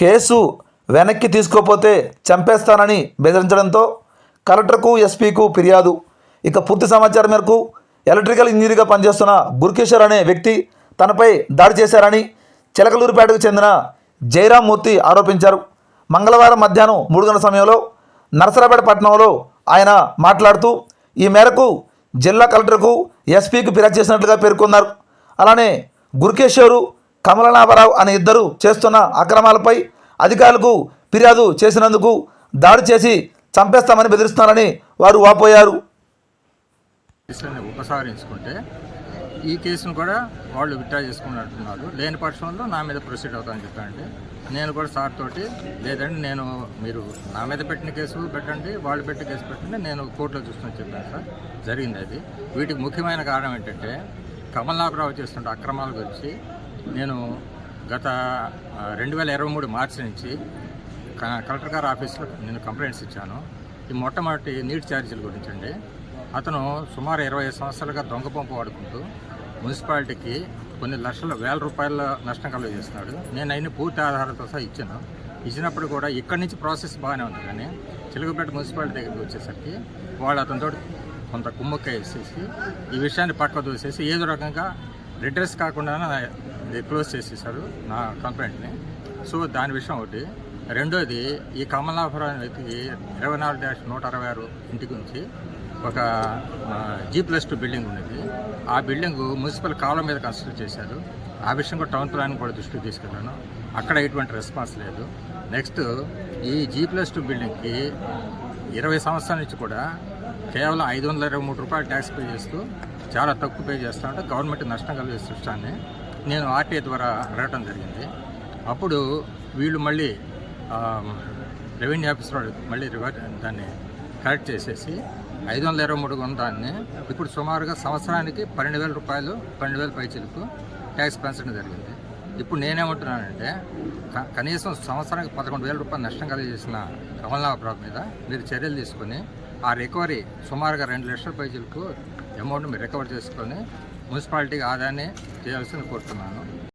Case వెనక్కి తీసుకోపోతే చంపేస్తానని బెదిరించడంతో కలెక్టర్కు ఎస్పీకు ఫిర్యాదు. ఇక పూర్తి సమాచారం మేరకు ఎలక్ట్రికల్ ఇంజనీర్గా పనిచేస్తున్న గురుకిషోర్ అనే వ్యక్తి తనపై దాడి చేశారని చిలకలూరుపేటకు చెందిన జయరామ్మూర్తి ఆరోపించారు. మంగళవారం మధ్యాహ్నం మూడు గంటల సమయంలో నరసరాపేట పట్టణంలో ఆయన మాట్లాడుతూ ఈ మేరకు జిల్లా కలెక్టర్కు ఎస్పీకి ఫిర్యాదు చేసినట్లుగా పేర్కొన్నారు. అలానే గురుకేశ్వరు కమలనాభరావు అనే ఇద్దరు చేస్తున్న అక్రమాలపై అధికారులకు ఫిర్యాదు చేసినందుకు దాడి చేసి చంపేస్తామని బెదిరిస్తున్నారని వారు వాపోయారు. ఉపసంహరించుకుంటే ఈ కేసును కూడా వాళ్ళు విత్డ్రా చేసుకున్నట్టున్నారు. లేని పక్షంలో నా మీద ప్రొసీడ్ అవుతామని చెప్పండి. నేను కూడా సార్ తోటి లేదండి నేను మీరు నా మీద పెట్టిన కేసు పెట్టండి వాళ్ళు పెట్టిన కేసు పెట్టండి నేను కోర్టులో చూసుకొని చెప్పాను సార్. జరిగింది అది. వీటికి ముఖ్యమైన కారణం ఏంటంటే కమల్నాథరావు చేస్తున్న అక్రమాల గురించి నేను గత రెండు వేల ఇరవై మూడు మార్చి నుంచి క- కలెక్టర్ గారి ఆఫీస్లో నేను కంప్లైంట్స్ ఇచ్చాను. ఈ మొట్టమొదటి నీటి ఛార్జీల గురించి అండి. అతను సుమారు ఇరవై ఐదు సంవత్సరాలుగా దొంగ పంపు వాడుకుంటూ మున్సిపాలిటీకి కొన్ని లక్షల వేల రూపాయల నష్టం కలుగజేస్తున్నాడు. నేను అయిన పూర్తి ఆధారాలతో సహా ఇచ్చాను. ఇచ్చినప్పుడు కూడా ఇక్కడి నుంచి ప్రాసెస్ బాగానే ఉంది కానీ చిలుకపేట మున్సిపాలిటీ దగ్గరికి వచ్చేసరికి వాళ్ళు అతనితో కొంత కుమ్మక్క వేసేసి ఈ విషయాన్ని పక్క దూసేసి ఏదో రకంగా రిడ్రెస్ కాకుండా ఇది క్లోజ్ చేసేసారు నా కంప్లైంట్ని సో దాని విషయం ఒకటి రెండోది ఈ కమలాపురం అనే వ్యక్తికి ఇరవై నాలుగు డాష్ నూట అరవై ఆరు ఇంటికి నుంచి ఒక జీ ప్లస్ టూ బిల్డింగ్ ఉండేది ఆ బిల్డింగ్ మున్సిపల్ కాలం మీద కన్స్ట్రక్ట్ చేశారు. ఆ విషయం కూడా టౌన్ ప్లాన్ కూడా దృష్టికి తీసుకెళ్ళాను. అక్కడ ఎటువంటి రెస్పాన్స్ లేదు. నెక్స్ట్ ఈ జీ ప్లస్ టూ బిల్డింగ్కి ఇరవై సంవత్సరాల నుంచి కూడా కేవలం ఐదు వందల ఇరవై మూడు రూపాయలు ట్యాక్స్ పే చేస్తూ చాలా తక్కువ పే చేస్తూ ఉంటే గవర్నమెంట్ నష్టం కలిగే సృష్టాన్ని నేను ఆర్టీఐ ద్వారా అడగటం జరిగింది. అప్పుడు వీళ్ళు మళ్ళీ రెవెన్యూ ఆఫీసర్ వాళ్ళు మళ్ళీ రివర్ దాన్ని కరెక్ట్ చేసేసి ఐదు వందల ఇరవై మూడు దాన్ని ఇప్పుడు సుమారుగా సంవత్సరానికి పన్నెండు వేల రూపాయలు పన్నెండు వేల పైచీలకు ట్యాక్స్ పెంచడం జరిగింది. ఇప్పుడు నేనేమంటున్నానంటే కనీసం సంవత్సరానికి పదకొండు వేల రూపాయలు నష్టం కలిగజేసిన కమల్నాభరావు మీద మీరు చర్యలు తీసుకొని ఆ రికవరీ సుమారుగా రెండు లక్షల పైచీలకు అమౌంట్ మీరు రికవర్ చేసుకొని మున్సిపాలిటీకి ఆదాయాన్ని చేయాల్సింది కోరుతున్నాను.